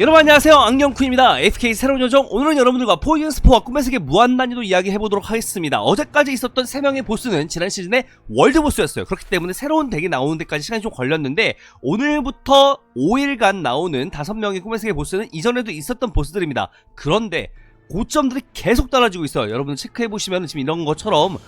여러분 안녕하세요. 안경쿠입니다. FK 새로운 요정. 오늘은 여러분들과 포이즌 스포와 꿈의 세계 무한난이도 이야기 해보도록 하겠습니다. 어제까지 있었던 3명의 보스는 지난 시즌의 월드 보스였어요. 그렇기 때문에 새로운 덱이 나오는 데까지 시간이 좀 걸렸는데 오늘부터 5일간 나오는 5명의 꿈의 세계 보스는 이전에도 있었던 보스들입니다. 그런데 고점들이 계속 떨어지고 있어요. 여러분들 체크해보시면 지금 이런 것처럼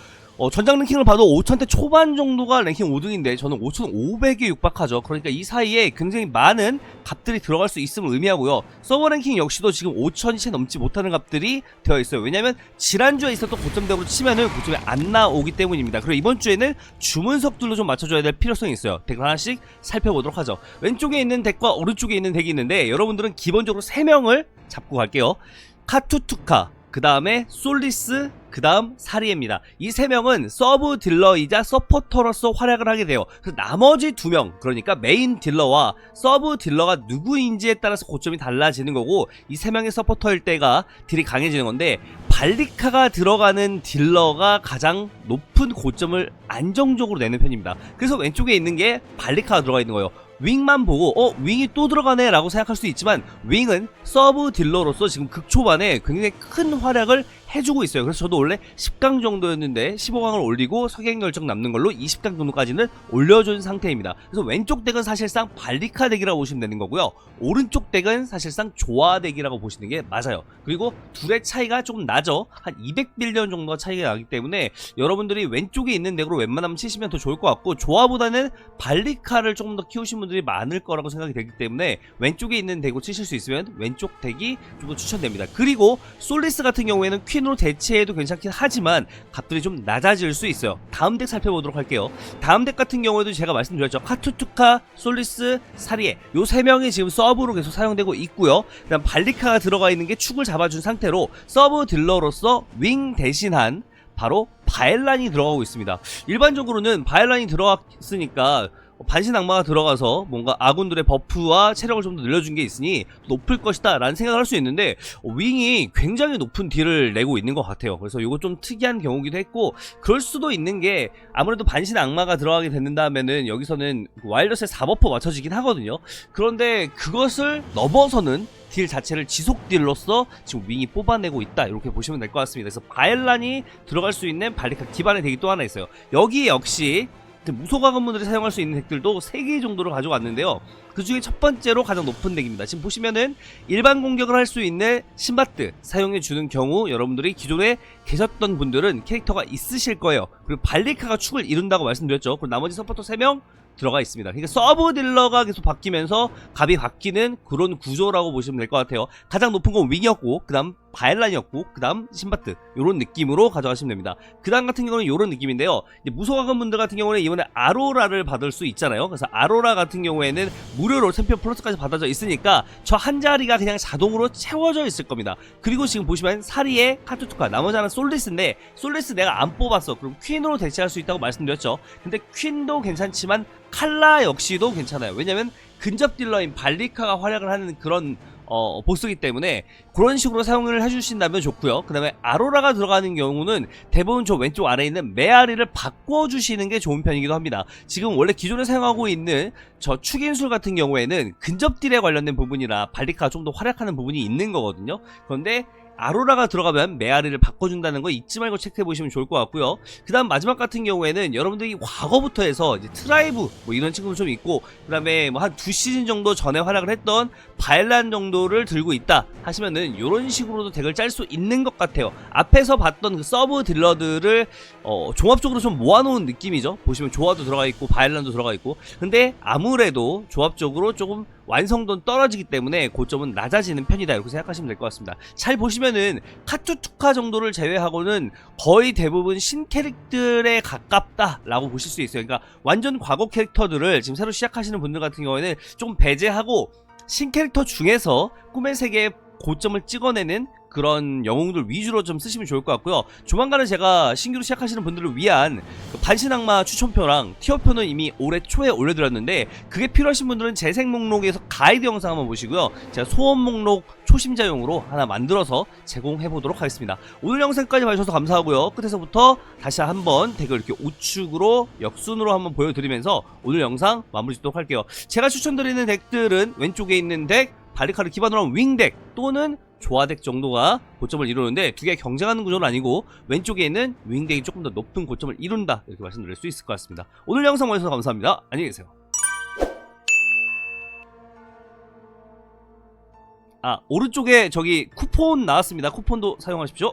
어, 전장 랭킹을 봐도 5천대 초반 정도가 랭킹 5등인데 저는 5,500에 육박하죠. 그러니까 이 사이에 굉장히 많은 값들이 들어갈 수 있음을 의미하고요. 서버 랭킹 역시도 지금 5천이 채 넘지 못하는 값들이 되어 있어요. 왜냐면 지난주에 있었던 고점대로 치면은 고점이 안 나오기 때문입니다. 그리고 이번 주에는 주문석들로 좀 맞춰줘야 될 필요성이 있어요. 덱을 하나씩 살펴보도록 하죠. 왼쪽에 있는 덱과 오른쪽에 있는 덱이 있는데 여러분들은 기본적으로 3명을 잡고 갈게요. 카투투카, 그 다음에 솔리스, 그 다음 사리에입니다. 이 세 명은 서브 딜러이자 서포터로서 활약을 하게 돼요. 그래서 나머지 두 명, 그러니까 메인 딜러와 서브 딜러가 누구인지에 따라서 고점이 달라지는 거고 이 세 명의 서포터일 때가 딜이 강해지는 건데 발리카가 들어가는 딜러가 가장 높은 고점을 안정적으로 내는 편입니다. 그래서 왼쪽에 있는 게 발리카가 들어가 있는 거예요. 윙만 보고 어 윙이 또 들어가네 라고 생각할 수 있지만 윙은 서브 딜러로서 지금 극초반에 굉장히 큰 활약을 해주고 있어요. 그래서 저도 원래 10강 정도였는데 15강을 올리고 석행 결정 남는 걸로 20강 정도까지는 올려준 상태입니다. 그래서 왼쪽 덱은 사실상 발리카 덱이라고 보시면 되는 거고요. 오른쪽 덱은 사실상 조화 덱이라고 보시는 게 맞아요. 그리고 둘의 차이가 조금 나죠. 한 200빌리언 정도가 차이가 나기 때문에 여러분들이 왼쪽에 있는 덱으로 웬만하면 치시면 더 좋을 것 같고 조화보다는 발리카를 조금 더 키우신 분들이 많을 거라고 생각이 되기 때문에 왼쪽에 있는 덱으로 치실 수 있으면 왼쪽 덱이 좀 더 추천됩니다. 그리고 솔리스 같은 경우에는 퀸 으로 대체해도 괜찮긴 하지만 값들이 좀 낮아질 수 있어요. 다음 덱 살펴보도록 할게요. 다음 덱 같은 경우에도 제가 말씀드렸죠. 카투투카, 솔리스, 사리에 요 세 명이 지금 서브로 계속 사용되고 있고요. 그다음 발리카가 들어가 있는 게 축을 잡아준 상태로 서브 딜러로서 윙 대신한 바로 바엘란이 들어가고 있습니다. 일반적으로는 바엘란이 들어갔으니까 반신 악마가 들어가서 뭔가 아군들의 버프와 체력을 좀 더 늘려준 게 있으니 높을 것이다 라는 생각을 할 수 있는데 어, 윙이 굉장히 높은 딜을 내고 있는 것 같아요. 그래서 이거 좀 특이한 경우기도 했고 그럴 수도 있는 게 아무래도 반신 악마가 들어가게 된다면은 여기서는 와일더스의 4버프 맞춰지긴 하거든요. 그런데 그것을 넘어서는 딜 자체를 지속 딜로서 지금 윙이 뽑아내고 있다. 이렇게 보시면 될 것 같습니다. 그래서 바엘란이 들어갈 수 있는 발리카 기반의 덱이 또 하나 있어요. 여기 역시 무소가건분들이 사용할 수 있는 덱들도 3개 정도를 가져왔는데요. 그 중에 첫 번째로 가장 높은 덱입니다. 지금 보시면은 일반 공격을 할 수 있는 신바트 사용해 주는 경우 여러분들이 기존에 계셨던 분들은 캐릭터가 있으실 거예요. 그리고 발리카가 축을 이룬다고 말씀드렸죠. 그리고 나머지 서포터 3명 들어가 있습니다. 그러니까 서브 딜러가 계속 바뀌면서 값이 바뀌는 그런 구조라고 보시면 될 것 같아요. 가장 높은 건 윙이었고 그 다음 바엘란이었고 그 다음 신바트 이런 느낌으로 가져가시면 됩니다. 그 다음 같은 경우는 이런 느낌인데요. 무소가건 분들 같은 경우는 이번에 아로라를 받을 수 있잖아요. 그래서 아로라 같은 경우에는 무료로 챔피언 플러스까지 받아져 있으니까 저 한 자리가 그냥 자동으로 채워져 있을 겁니다. 그리고 지금 보시면 사리에 카투투카 나머지 하나 솔리스인데 솔리스 내가 안 뽑았어. 그럼 퀸으로 대체할 수 있다고 말씀드렸죠. 근데 퀸도 괜찮지만 칼라 역시도 괜찮아요. 왜냐면 근접 딜러인 발리카가 활약을 하는 그런 어, 보스기 때문에 그런 식으로 사용을 해주신다면 좋고요. 그 다음에 아로라가 들어가는 경우는 대부분 저 왼쪽 아래에 있는 메아리를 바꿔주시는 게 좋은 편이기도 합니다. 지금 원래 기존에 사용하고 있는 저 축인술 같은 경우에는 근접 딜에 관련된 부분이라 발리카가 좀 더 활약하는 부분이 있는 거거든요. 그런데 아로라가 들어가면 메아리를 바꿔준다는 거 잊지 말고 체크해 보시면 좋을 것 같고요. 그 다음 마지막 같은 경우에는 여러분들이 과거부터 해서 이제 트라이브 뭐 이런 친구도 좀 있고 그 다음에 뭐 한 두 시즌 정도 전에 활약을 했던 바일란 정도를 들고 있다 하시면은 이런 식으로도 덱을 짤 수 있는 것 같아요. 앞에서 봤던 그 서브 딜러들을 어, 종합적으로 좀 모아놓은 느낌이죠. 보시면 조화도 들어가 있고 바일란도 들어가 있고 근데 아무래도 조합적으로 조금 완성도는 떨어지기 때문에 고점은 낮아지는 편이다 이렇게 생각하시면 될 것 같습니다. 잘 보시면은 카투투카 정도를 제외하고는 거의 대부분 신 캐릭들에 가깝다 라고 보실 수 있어요. 그러니까 완전 과거 캐릭터들을 지금 새로 시작하시는 분들 같은 경우에는 좀 배제하고 신 캐릭터 중에서 꿈의 세계에 고점을 찍어내는 그런 영웅들 위주로 좀 쓰시면 좋을 것 같고요. 조만간에 제가 신규로 시작하시는 분들을 위한 그 반신악마 추천표랑 티어표는 이미 올해 초에 올려드렸는데 그게 필요하신 분들은 재생 목록에서 가이드 영상 한번 보시고요. 제가 소원 목록 초심자용으로 하나 만들어서 제공해 보도록 하겠습니다. 오늘 영상까지 봐주셔서 감사하고요. 끝에서부터 다시 한번 덱을 이렇게 우측으로 역순으로 한번 보여드리면서 오늘 영상 마무리 짓도록 할게요. 제가 추천드리는 덱들은 왼쪽에 있는 덱, 바리카를 기반으로 한 윙덱 또는 조화덱 정도가 고점을 이루는데 두개 경쟁하는 구조는 아니고 왼쪽에 있는 윙덱이 조금 더 높은 고점을 이룬다 이렇게 말씀드릴 수 있을 것 같습니다. 오늘 영상 봐주셔서 감사합니다. 안녕히 계세요. 아 오른쪽에 저기 쿠폰 나왔습니다. 쿠폰도 사용하십시오.